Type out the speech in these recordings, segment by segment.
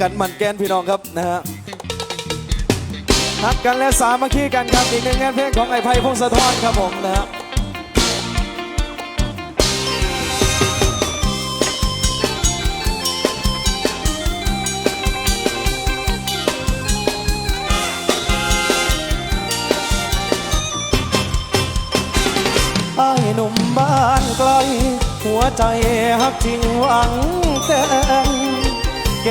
กันมันแกนพี่น้องครับนะฮะฮักกันและสามัคคีกันครับอีกหนึ่งงานเพลงของไอ้ไพพงศธรครับผมนะฮะไอ้หนุ่มบ้านไกล หัวใจฮักจริงหวังแต่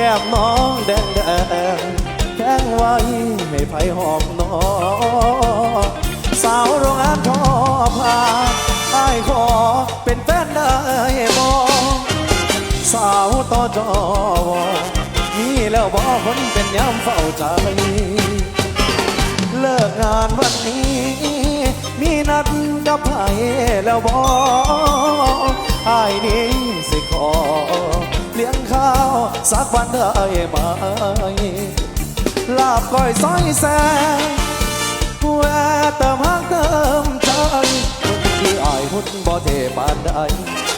แก้มองแดงแดงแข้งไว้ให้ไผหอมนอสาวโรงงานทอผ้าไอ้ขอเป็นแฟนได้บ่สาวต่อจอวอมีแล้วบ่คนเป็นยามเฝ้าใจเลิกงานวันนี้ มีนัดกับไผแล้วบอไอ้นี้สิขอ เลี้ยงข้าวสักวันได้ไหมลาบก้อยซอยแซงแวะเติมฮักเติมใจคนที่อายหุ่นบ่เทปานใด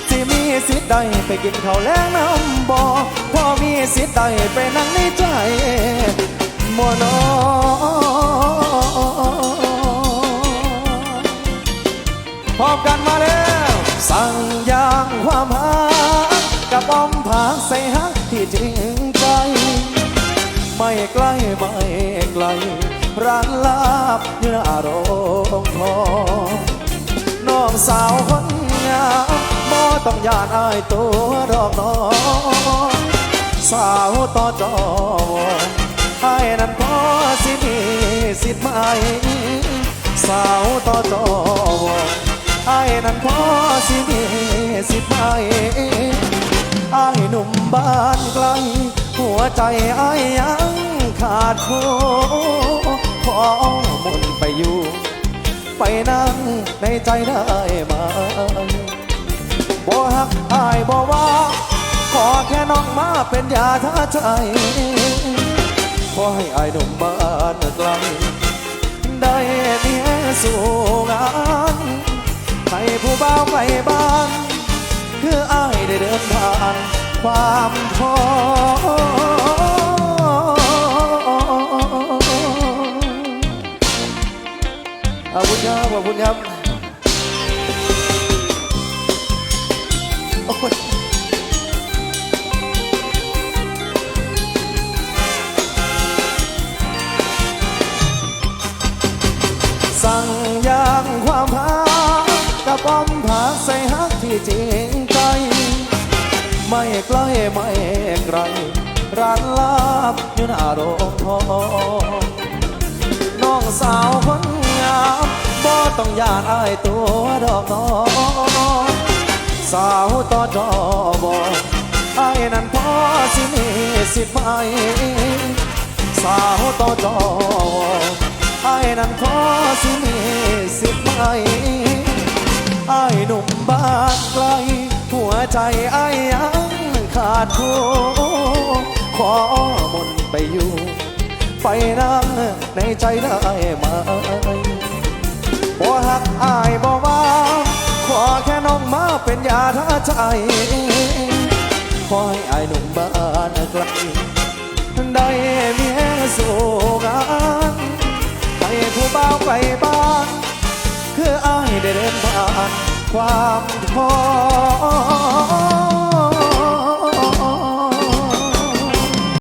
ที่มีสิทธิ์ใดไปกินข้าวแล้งน้ำบ่พอมีสิทธิ์ใดไปนั่งในใจมัวนอพบกันมาแล้วสั่ง จริงใจ ไม่ไกล้ไม่ไกลร้านลาบอยู่หน้าโรงทองน้องสาวคนงามบ่ต้องยานอายตัวดอกน้องสาวต่อจอไอ้นั้นพอสิมีสิทธิ์ไหมสาวต่อจอไอ้นั้นพอสิมีสิทธิ์ไหม ไอ้หนุ่มบ้านไกล หัวใจไอ้ยังขาดโคขอมุนไปอยู่ ไปนั่งในใจได้ไหมบ่ฮักอายบ่ว่า ขอแค่น้องมาเป็นยาท่าใจ ขอให้อายหนุ่มบ้านไกล ได้เมียสู่งานให้ผู้บ่าวไกลบ้านคืออาได้เดินความท้อขอบคุณครับขอบคุณครับโอ้ยสั่งยางความหากับอ้อมผาใส่ฮักที่จริง ไม่ใกล้ไม่ไกลร้านลาบอยู่หน้าโรงทองน้องสาวคนงามบ่ต้องยานอายตัวดอกน้องสาวต่อจอบอไอ้ายนั้นพอสิมีสิทธิ์ไหมสาวต่อจอไอ้ายนั้นพอสิมีสิทธิ์ไหมไอ้หนุ่มบ้านไกลหัวใจไอ้ยังขาด โคขอมนต์ไปอยู่ไปนั่งในใจได้ไหมบ่หักอายบ่ว่าขอแค่น้องมาเป็นยาท่าใจขอให้อายหนุ่มบ้านไกลได้เมียสู่งานให้ผู้บ่าวไปบ้าน คืออายได้เดินผ่านความท้อ